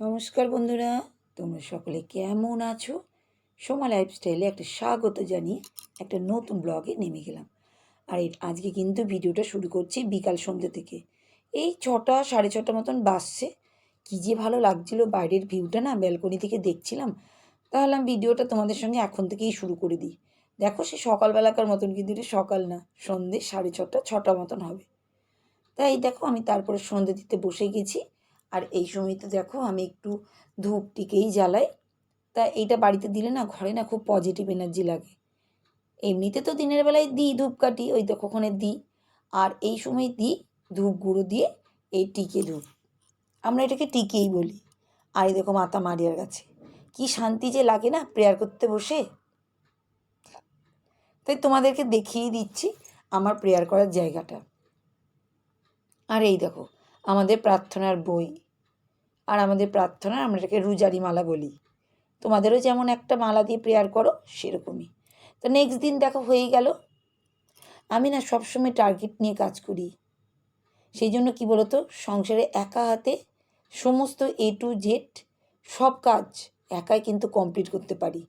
নমস্কার বন্ধুরা, তোমরা সকলে কেমন আছো? সোমা লাইফস্টাইলে একটা স্বাগত জানিয়ে একটা নতুন ব্লগে নেমে গেলাম। আর আজকে কিন্তু ভিডিওটা শুরু করছি বিকাল সন্ধ্যে থেকে। এই ছটা, সাড়ে ছটা মতন বাসছে কী যে ভালো লাগছিল বাইরের ভিউটা না ব্যালকনি থেকে দেখছিলাম। তাহলে আমি ভিডিওটা তোমাদের সঙ্গে এখন থেকেই শুরু করে দিই। দেখো সে সকালবেলাকার মতন কিন্তু এটা সকাল না, সন্ধে সাড়ে ছটা ছটা মতন হবে। তাই দেখো আমি তারপরে সন্ধে দিতে বসে গেছি। আর এই সময় তো দেখো আমি একটু ধূপটিকেই জ্বালাই। তা এইটা বাড়িতে দিলে না ঘরে না খুব পজিটিভ এনার্জি লাগে। এমনিতে তো দিনের বেলায় দিই ধূপকাঠি, ওই তো কখনো দিই। আর এই সময় দিই ধূপ গুঁড়ো দিয়ে এই টিকে ধূপ। আমরা এটাকে টিকেই বলি। আর এই দেখো মাতা মারিয়ার কাছে। কি শান্তি যে লাগে না প্রেয়ার করতে বসে। তাই তোমাদেরকে দেখিয়ে দিচ্ছি আমার প্রেয়ার করার জায়গাটা। আর এই দেখো, আমাদের প্রার্থনার বই। আর আমাদের প্রার্থনা, আমরা এটাকে রুজারি মালা বলি। তোমাদেরও যেমন একটা মালা দিয়ে প্রেয়ার করো, সেরকমই। তো নেক্সট দিন দেখো হয়ে গেল। আমি না সবসময় টার্গেট নিয়ে কাজ করি। সেই জন্য কী বলতো, সংসারে একা হাতে সমস্ত এ টু জেড সব কাজ একাই কিন্তু কমপ্লিট করতে পারি।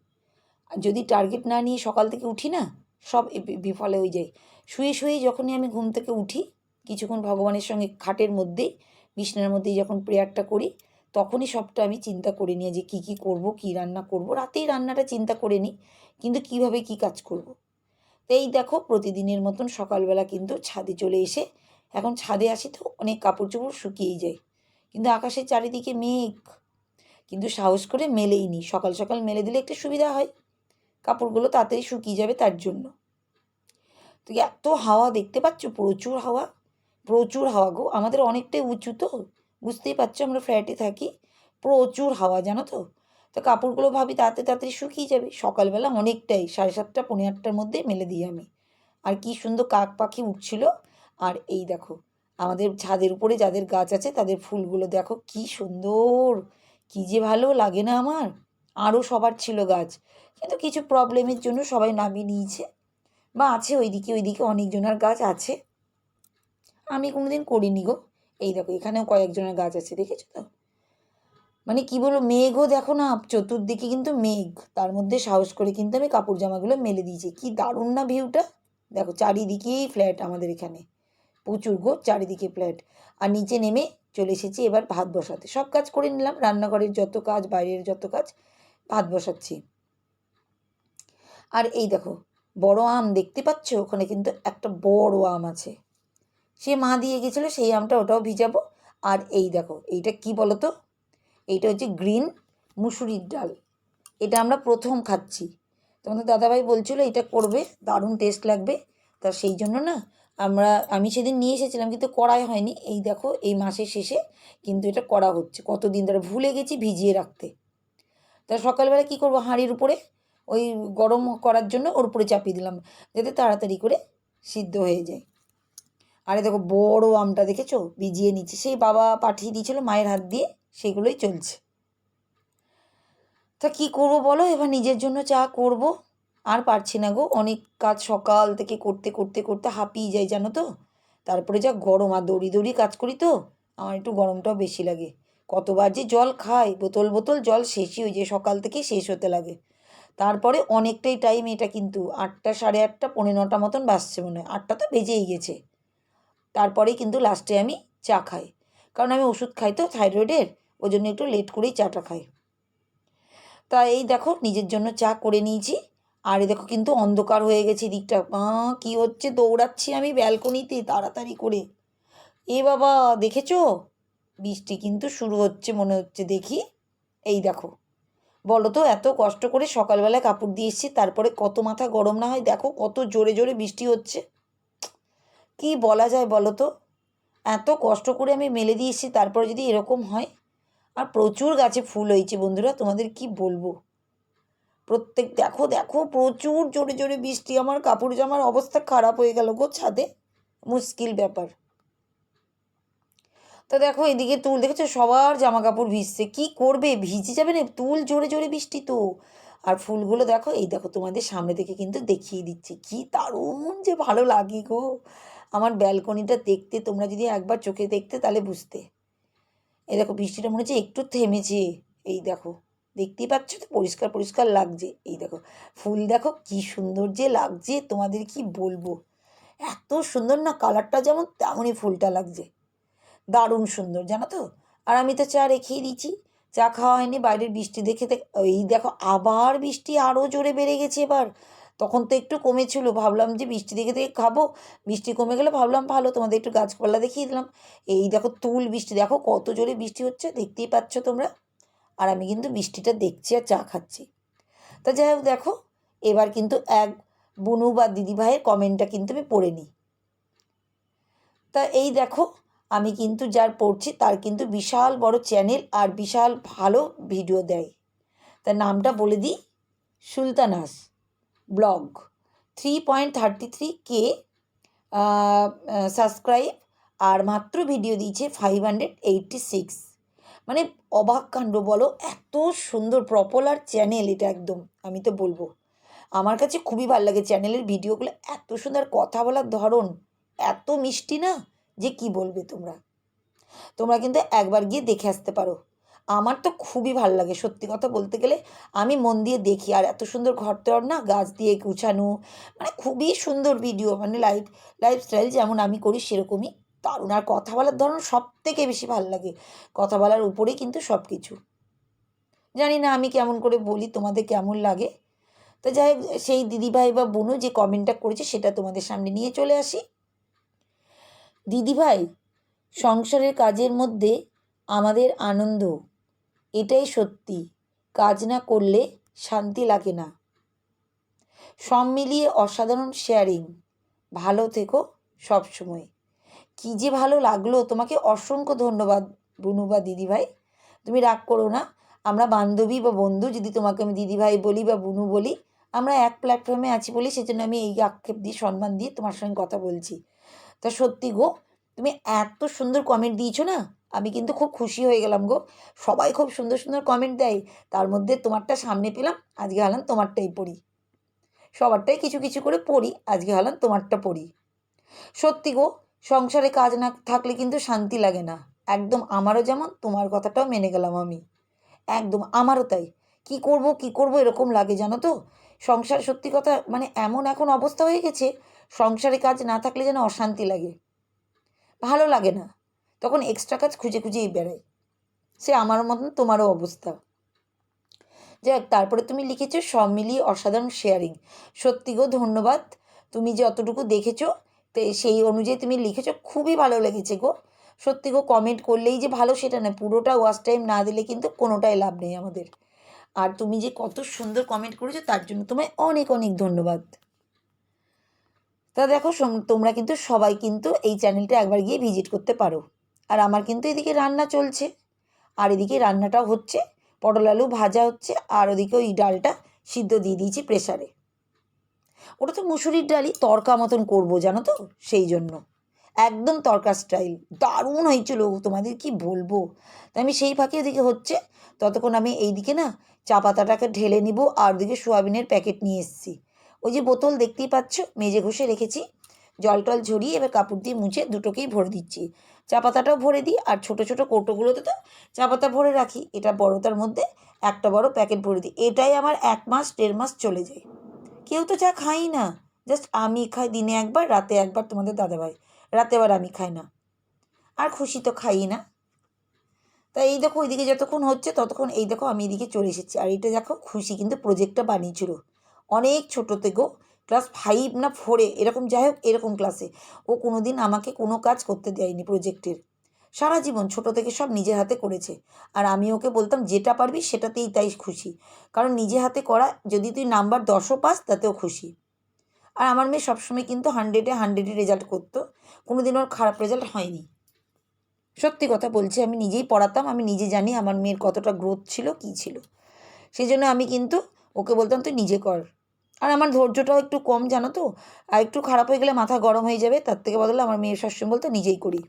আর যদি টার্গেট না নিয়ে সকাল থেকে উঠি না, সব বিফলে হয়ে যায়। শুয়ে শুয়ে যখনই আমি ঘুম থেকে উঠি, কিছুক্ষণ ভগবানের সঙ্গে খাটের মধ্যেই, বিছানার মধ্যেই যখন প্রেয়ারটা করি তখনই সবটা আমি চিন্তা করে নিই যে কী কী করব, কী রান্না করব। রাতেই রান্নাটা চিন্তা করে নিই, কিন্তু কীভাবে কি কাজ করব। তো এই দেখো, প্রতিদিনের মতন সকালবেলা কিন্তু ছাদে চলে এসে, এখন ছাদে আসি তো অনেক কাপড় চোপড় শুকিয়েই যায়। কিন্তু আকাশের চারিদিকে মেঘ, কিন্তু সাহস করে মেলেই নি। সকাল সকাল মেলে দিলে একটু সুবিধা হয়, কাপড়গুলো তাড়াতাড়ি শুকিয়ে যাবে তার জন্য। তো এত হাওয়া দেখতে পাচ্ছ? প্রচুর হাওয়া প্রচুর হাওয়া গো। আমাদের অনেকটাই উঁচু তো। বুঝতেই পারছ, আমরা ফ্ল্যাটে থাকি। প্রচুর হাওয়া, জানো তো? তো কাপড়গুলো ভাবি তাড়াতাড়ি তাড়াতাড়ি শুকিয়ে যাবে। সকালবেলা অনেকটাই, সাড়ে সাতটা পনেরো আটটার মধ্যে মেলে দিই আমি। আর কি সুন্দর কাক পাখি উঠছিল। আর এই দেখো, আমাদের ছাদের উপরে যাদের গাছ আছে, তাদের ফুলগুলো দেখো কি সুন্দর! কি যে ভালো লাগে না আমার। আরও সবার ছিল গাছ। কিন্তু কিছু প্রবলেমের জন্য সবাই নামিয়ে নিয়েছে। বা আছে ওইদিকে ওইদিকে অনেকজনের গাছ আছে। আমি কোনোদিন করিনি গো। এই দেখো, এখানেও কয়েকজনের গাছ আছে, দেখেছ তো? মানে কি বলব, মেঘও দেখো না, চতুর্দিকে কিন্তু মেঘ। তার মধ্যে সাহস করে কিন্তু আমি কাপড় জামাগুলো মেলে দিয়েছি। কি দারুণ না ভিউটা দেখো, চারিদিকেই ফ্ল্যাট আমাদের এখানে। প্রচুর গো, চারিদিকে ফ্ল্যাট আর নিচে নেমে চলে এসেছি এবার ভাত বসাতে। সব কাজ করে নিলাম, রান্নাঘরের যত কাজ, বাইরের যত কাজ, ভাত বসাচ্ছি। আর এই দেখো, বড় আম দেখতে পাচ্ছ? ওখানে কিন্তু একটা বড় আম আছে। সে মা দিয়ে গেছিল, সেই আমটা ওটাও ভিজাবো। আর এই দেখো, এইটা কি বলো তো এইটা হচ্ছে গ্রিন মুসুরির ডাল। এটা আমরা প্রথম খাচ্ছি। তোমাদের দাদাভাই বলছিল এটা করবে, দারুণ টেস্ট লাগবে। তা সেই জন্য না, আমরা, আমি সেদিন নিয়ে এসেছিলাম, কিন্তু করাই হয়নি। এই দেখো, এই মাসের শেষে কিন্তু এটা করা হচ্ছে। কতদিন ধরে ভুলে গেছি ভিজিয়ে রাখতে। তা সকালবেলা কী করব, হাঁড়ির উপরে, ওই গরম করার জন্য ওর উপরে চাপিয়ে দিলাম, যাতে তাড়াতাড়ি করে সিদ্ধ হয়ে যায়। আরে দেখো বড় আমটা দেখেছ? ভিজিয়ে নিচ্ছে। সেই বাবা পাঠিয়ে দিয়েছিল মায়ের হাত দিয়ে। সেগুলোই চলছে। তা কি করব বলো? এবার নিজের জন্য চা করব। আর পারছি না গো। অনেক কাজ সকাল থেকে করতে করতে করতে হাঁপিয়ে যাই, জানো তো? তারপরে যা গরম আর দড়ি দড়ি কাজ করি তো, আমার একটু গরমটাও বেশি লাগে। কতবার যে জল খাই, বোতল বোতল, জল শেষই হয়ে যায় সকাল থেকে শেষ হতে লাগে। তারপরে অনেকটাই টাইম এটা কিন্তু আটটা সাড়ে আটটা, পৌনে নটা মতন বাসছে মনে হয়। আটটা তো বেজেই গেছে। তারপরেই কিন্তু লাস্টে আমি চা খাই। কারণ আমি ওষুধ খাই তো থাইরয়েডের ওই জন্য একটু লেট করেই চাটা খাই। তা এই দেখো, নিজের জন্য চা করে নিয়েছি। আর দেখো কিন্তু অন্ধকার হয়ে গেছে দিকটা কি হচ্ছে? দৌড়াচ্ছি আমি ব্যালকনিতে তাড়াতাড়ি করে। এ বাবা, দেখেছ? বৃষ্টি কিন্তু শুরু হচ্ছে মনে হচ্ছে, দেখি। এই দেখো। বলো তো, এত কষ্ট করে সকালবেলায় কাপড় দিয়ে এসেছি, তারপরে কত মাথা গরম না হয়? দেখো কত জোরে জোরে বৃষ্টি হচ্ছে। কি বলা যায় বলো তো? এত কষ্ট করে আমি মেলে দিয়ে এসেছি তারপরে যদি এরকম হয়? আর প্রচুর গাছে ফুল হয়েছে বন্ধুরা, তোমাদের কি বলব? প্রত্যেক, দেখো দেখো, প্রচুর জোরে জোরে বৃষ্টি, আমার কাপড় জামার অবস্থা খারাপ হয়ে গেল গো ছাদে। মুশকিল ব্যাপার। তো দেখো, এদিকে তুল, দেখেছ? সবার জামা কাপড় ভিজছে। কি করবে? ভিজে যাবে না? তুল জোরে জোরে বৃষ্টি তো। আর ফুলগুলো দেখো, এই দেখো, তোমাদের সামনে থেকে কিন্তু দেখিয়ে দিচ্ছি। কি দারুণ যে ভালো লাগে গো। আমার ব্যালকনিটা দেখতে তোমরা যদি একবার চোখে দেখতে তাহলে বুঝতে। এই দেখো বৃষ্টিটা মনে হচ্ছে একটু থেমেছে। এই দেখো, দেখতেই পাচ্ছ তো? পরিষ্কার পরিষ্কার লাগছে। এই দেখো, ফুল দেখো, কি সুন্দর যে লাগছে। তোমাদের কি বলব? এত সুন্দর না? কালারটা যেমন তেমনই ফুলটা লাগছে। দারুণ সুন্দর, জানো তো? আর আমি তো চা রেখেই দিচ্ছি চা খাওয়া হয়নি, বাইরের বৃষ্টি দেখ- এই দেখো, আবার বৃষ্টি আরও জোরে বেড়ে গেছে এবার। তখন তো একটু কমেছিল ভাবলাম যে বৃষ্টি দেখে দেখে খাব। বৃষ্টি কমে গেলে ভাবলাম ভালো। তোমাদের একটু গাছপালা দেখিয়ে দিলাম। এই দেখো তুল বৃষ্টি দেখো কত জোরে বৃষ্টি হচ্ছে। দেখতেই পাচ্ছ তোমরা। আর আমি কিন্তু বৃষ্টিটা দেখছি আর চা খাচ্ছি। তা যাই হোক দেখো, এবার কিন্তু এক বুনু বা দিদিভাইয়ের কমেন্টটা কিন্তু আমি পড়ে নিই। তা এই দেখো, আমি কিন্তু যার পড়ছি তার কিন্তু বিশাল বড় চ্যানেল আর বিশাল ভালো ভিডিও দেয়। তার নামটা বলে দিই, Sultanas. Blog three point thirty three কে সাবস্ক্রাইব আর মাত্র ভিডিও দিয়েছে ফাইভ হান্ড্রেড এইটটি সিক্স মানে অবাক কাণ্ড বলো, এত সুন্দর পপুলার চ্যানেল এটা একদম, আমি তো বলব। আমার কাছে খুবই ভালো লাগে চ্যানেলের ভিডিওগুলো এত সুন্দর কথা বলার ধরন, এত মিষ্টি না, যে কি বলবে তোমরা? তোমরা কিন্তু একবার গিয়ে দেখে আসতে পারো। আমার তো খুবই ভালো লাগে সত্যি কথা বলতে গেলে। আমি মন দিয়ে দেখি, আর এত সুন্দর ঘর তোর না, গাছ দিয়ে গুছানো মানে খুবই সুন্দর ভিডিও মানে লাইফ লাইফস্টাইল যেমন আমি করি সেরকমই। দারুণ, আর কথা বলার ধরন সব থেকে বেশি ভালো লাগে। কথা বলার উপরেই কিন্তু সব কিছু জানি না আমি কেমন করে বলি, তোমাদের কেমন লাগে? তো যাই সেই দিদিভাই বা বোনও যে কমেন্টটা করেছে সেটা তোমাদের সামনে নিয়ে চলে আসি। দিদিভাই, সংসারের কাজের মধ্যে আমাদের আনন্দ। এটাই সত্যি। কাজ না করলে শান্তি লাগে না। সব মিলিয়ে অসাধারণ শেয়ারিং ভালো থেকো সবসময়। কী যে ভালো লাগল, তোমাকে অসংখ্য ধন্যবাদ বুনু বা দিদিভাই তুমি রাগ করো না, আমরা বান্ধবী বা বন্ধু, যদি তোমাকে আমি দিদিভাই বলি বা বুনু বলি, আমরা এক প্ল্যাটফর্মে আছি বলি সেজন্য আমি এই আক্ষেপ দিয়ে, সম্মান দিয়ে তোমার সঙ্গে কথা বলছি। তা সত্যি গো, তুমি এত সুন্দর কমেন্ট দিয়েছ না? আমি কিন্তু খুব খুশি হয়ে গেলাম গো। সবাই খুব সুন্দর সুন্দর কমেন্ট দেয়। তার মধ্যে তোমারটা সামনে পেলাম, আজকে হলাম তোমারটাই পড়ি। সবারটাই কিছু কিছু করে পড়ি, আজকে হলাম তোমারটা পড়ি। সত্যি গো, সংসারে কাজ না থাকলে কিন্তু শান্তি লাগে না। একদম আমারও যেমন, তোমার কথাটাও মেনে গেলাম আমি। একদম আমারও তাই। কি করব কি করব এরকম লাগে জানো তো? সংসার সত্যি কথা মানে এমন এখন অবস্থা হয়ে গেছে, সংসারে কাজ না থাকলে যেন অশান্তি লাগে। ভালো লাগে না। তখন এক্সট্রা কাজ খুঁজে খুঁজেই বেড়াই। সে আমার মতন তোমারও অবস্থা। যাক তারপরে তুমি লিখেছো, সব মিলিয়ে অসাধারণ শেয়ারিং সত্যি গো, ধন্যবাদ। তুমি যে অতটুকু দেখেছ, তো সেই অনুযায়ী তুমি লিখেছো, খুবই ভালো লেগেছে গো। সত্যি গো কমেন্ট করলেই যে ভালো সেটা না, পুরোটা ওয়াচ টাইম না দিলে কিন্তু কোনোটাই লাভ নেই আমাদের। আর তুমি যে কত সুন্দর কমেন্ট করেছ, তার জন্য তোমায় অনেক অনেক ধন্যবাদ। তা দেখো তোমরা কিন্তু সবাই কিন্তু এই চ্যানেলটা একবার গিয়ে ভিজিট করতে পারো। আর আমার কিন্তু এদিকে রান্না চলছে। আর এদিকে রান্নাটাও হচ্ছে, পটল আলু ভাজা হচ্ছে, আর ওদিকে ওই ডালটা সিদ্ধ দিয়ে দিয়েছি প্রেসারে। ওটা তো মুসুরির ডালই, তরকা মতন করব, জানো তো? সেই জন্য। একদম তরকা স্টাইল। দারুণ হয়েছিল তোমাদের কি বলব? তা আমি সেই ফাঁকে ওদিকে হচ্ছে, ততক্ষণ আমি এইদিকে না চা পাতাটাকে ঢেলে নিব, আর ওদিকে সোয়াবিনের প্যাকেট নিয়ে এসেছি। ওই যে বোতল দেখতেই পাচ্ছ, মেজে ঘষে রেখেছি। জল টল ঝরিয়ে এবার কাপড় দিয়ে মুছে দুটোকেই ভরে দিচ্ছি। চা পাতাটাও ভরে দিই, আর ছোটো ছোটো কৌটোগুলোতে তো চা পাতা ভরে রাখি। এটা বড়টার মধ্যে একটা বড় প্যাকেট ভরে দিই। এটাই আমার এক মাস, দেড় মাস চলে যায়। কেউ তো চা খাই না। জাস্ট আমি খাই দিনে একবার, রাতে একবার তোমাদের দাদাভাই। রাতে আবার আমি খাই না। আর খুশি তো খাই না। তা এই দেখো, ওইদিকে যতক্ষণ হচ্ছে ততক্ষণ এই দেখো আমি এদিকে চলে এসেছি। আর এটা দেখো, খুশি কিন্তু প্রজেক্টটা বানিয়েছিল। অনেক ছোটো থেকেও ক্লাস ফাইভ না ফোরে এরকম যাই হোক এরকম ক্লাসে ও কোনো দিন আমাকে কোনো কাজ করতে দেয়নি প্রজেক্টের সারা জীবন ছোটো থেকে সব নিজের হাতে করেছে। আর আমি ওকে বলতাম, যেটা পারবি সেটাতেই তাই খুশি। কারণ নিজে হাতে করা, যদি তুই নাম্বার দশও পাস, তাতেও খুশি। আর আমার মেয়ে সবসময় কিন্তু হান্ড্রেডে হান্ড্রেডে রেজাল্ট করতো। কোনো দিন ওর খারাপ রেজাল্ট হয়নি। সত্যি কথা বলছি, আমি নিজেই পড়াতাম, আমি নিজে জানি আমার মেয়ের কতটা গ্রোথ ছিল, কী ছিল। সেই জন্য আমি কিন্তু ওকে বলতাম, তুই নিজে কর। আর আমার ধৈর্যটাও একটু কম, জানো তো? আর একটু খারাপ হয়ে গেলে মাথা গরম হয়ে যাবে, তার থেকে বদলে আমার মেয়ের সবসময় বলতো নিজেই করি।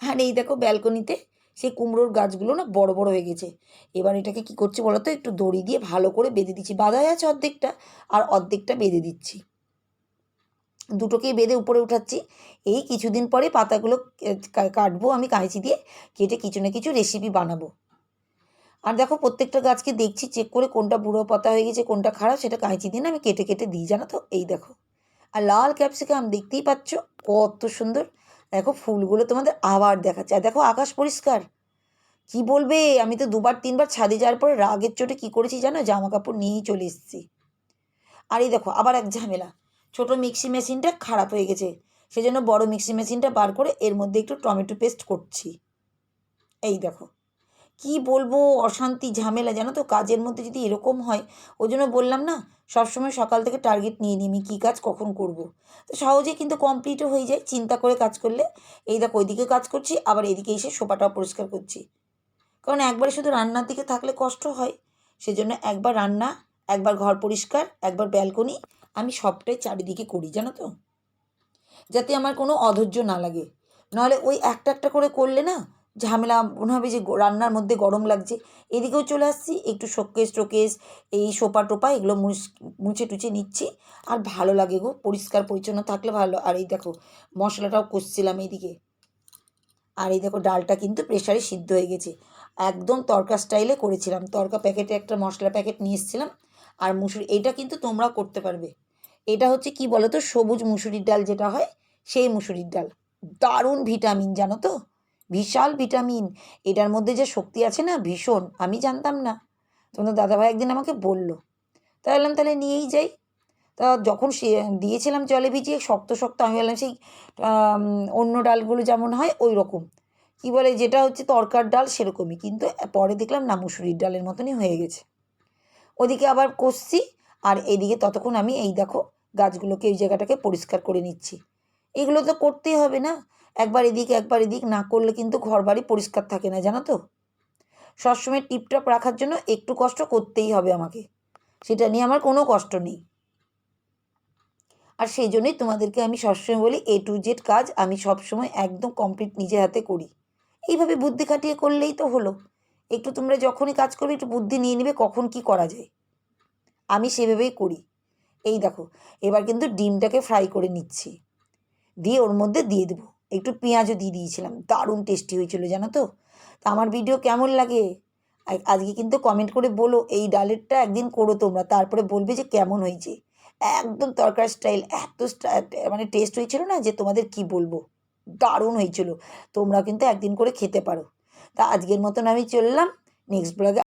হ্যাঁ এই দেখো ব্যালকনিতে সেই কুমড়োর গাছগুলো না বড় বড় হয়ে গেছে। এবার এটাকে কি করছি বলো তো? একটু দড়ি দিয়ে ভালো করে বেঁধে দিচ্ছি। বাঁধাই আছে অর্ধেকটা, আর অর্ধেকটা বেঁধে দিচ্ছি। দুটোকেই বেঁধে উপরে উঠাচ্ছি। এই কিছুদিন পরে পাতাগুলো কাটবো আমি, কাঁচি দিয়ে কেটে কিছু না কিছু রেসিপি বানাবো। আর দেখো প্রত্যেকটা গাছকে দেখছি চেক করে কোনটা বুড়ো পাতা হয়ে গেছে, কোনটা খারাপ, সেটা কাঁচি দিয়ে না আমি কেটে কেটে দিই, জানো তো? এই দেখো। আর লাল ক্যাপসিকাম দেখতেই পাচ্ছ, কত সুন্দর। দেখো ফুলগুলো তোমাদের আবার দেখাচ্ছে। আর দেখো আকাশ পরিষ্কার। কি বলবে? আমি তো দুবার, তিনবার ছাদে যাওয়ার পরে রাগের চোটে কি করেছি জানো? জামা কাপড় নিয়েই চলে এসেছি। আর এই দেখো, আবার এক ঝামেলা। ছোট মিক্সি মেশিনটা খারাপ হয়ে গেছে। সেজন্য বড় মিক্সি মেশিনটা বার করে এর মধ্যে একটু টমেটো পেস্ট করছি। এই দেখো। কি বলব অশান্তি, ঝামেলা জানো তো? কাজের মধ্যে যদি এরকম হয়, ওই জন্য বললাম না, সবসময় সকাল থেকে টার্গেট নিয়ে নিই আমি, কী কাজ কখন করব। তো সহজে কিন্তু কমপ্লিটও হয়ে যায়, চিন্তা করে কাজ করলে। এই দেখো, ওইদিকে কাজ করছি, আবার এদিকে এসে সোফাটাও পরিষ্কার করছি। কারণ একবারে শুধু রান্নার দিকে থাকলে কষ্ট হয়। সেজন্য একবার রান্না, একবার ঘর পরিষ্কার, একবার ব্যালকনি আমি সবটাই চারিদিকে করি, জানো তো? যাতে আমার কোনো অধৈর্য না লাগে। নাহলে ওই একটা একটা করে করলে না ঝামেলা মনে হবে যে রান্নার মধ্যে গরম লাগছে। এদিকেও চলে আসছি, একটু শোকেস টোকেস, এই সোপা টোপা, এগুলো মুছে টুছে নিচ্ছি। আর ভালো লাগে গো, পরিষ্কার পরিচ্ছন্ন থাকলে ভালো। আর এই দেখো, মশলাটাও কষছিলাম এইদিকে। আর এই দেখো, ডালটা কিন্তু প্রেশারে সিদ্ধ হয়ে গেছে। একদম তরকা স্টাইলে করেছিলাম। তরকা প্যাকেটে একটা মশলা প্যাকেট নিয়ে এসেছিলাম। আর মুসুরি এটা কিন্তু তোমরা করতে পারবে। এটা হচ্ছে কি বলো তো সবুজ মুসুরির ডাল যেটা হয়, সেই মুসুরির ডাল। দারুণ ভিটামিন, জানো তো? বিশাল ভিটামিন। এটার মধ্যে যে শক্তি আছে না, ভীষণ, আমি জানতাম না। তোমাদের দাদাভাই একদিন আমাকে বলল। তাই বললাম, তাহলে নিয়েই যাই। তা যখন সে, দিয়েছিলাম জলে ভিজিয়ে, শক্ত শক্ত, আমি বললাম, সেই অন্য ডালগুলো যেমন হয় ওই রকম কী বলে, যেটা হচ্ছে তরকার ডাল, সেরকমই। কিন্তু পরে দেখলাম না, মুসুরির ডালের মতনই হয়ে গেছে। ওদিকে আবার কষছি, আর এদিকে ততক্ষণ আমি, এই দেখো, গাছগুলোকে, এই জায়গাটাকে পরিষ্কার করে নিচ্ছি। এগুলো তো করতেই হবে না। একবার এদিক একবার এদিক না করলে কিন্তু ঘর বাড়ি পরিষ্কার থাকে না, জানো তো? সবসময় টিপটপ রাখার জন্য একটু কষ্ট করতেই হবে আমাকে। সেটা নিয়ে আমার কোনো কষ্ট নেই। আর সেই জন্যই তোমাদেরকে আমি সবসময় বলি এ টু জেড কাজ আমি সবসময় একদম কমপ্লিট নিজে হাতে করি। এইভাবে বুদ্ধি খাটিয়ে করলেই তো হলো। একটু তোমরা যখনই কাজ করবে, একটু বুদ্ধি নিয়ে নেবে, কখন কি করা যায়? আমি সেভাবেই করি। এই দেখো, এবার কিন্তু ডিমটাকে ফ্রাই করে নিচ্ছি। দিয়ে ওর মধ্যে দিয়ে দেবো। একটু পেঁয়াজও দিয়ে দিয়েছিলাম। দারুণ টেস্টি হয়েছিল, জানো তো? তা আমার ভিডিও কেমন লাগে? আজকে কিন্তু কমেন্ট করে বলো, এই ডালেরটা একদিন করো তোমরা, তারপরে বলবে যে কেমন হয়েছে। একদম তরকারি স্টাইল এত মানে টেস্ট হয়েছিল না যে তোমাদের কি বলব? দারুণ হয়েছিল। তোমরা কিন্তু একদিন করে খেতে পারো। তা আজকের মতন আমি চললাম নেক্সট ব্লগে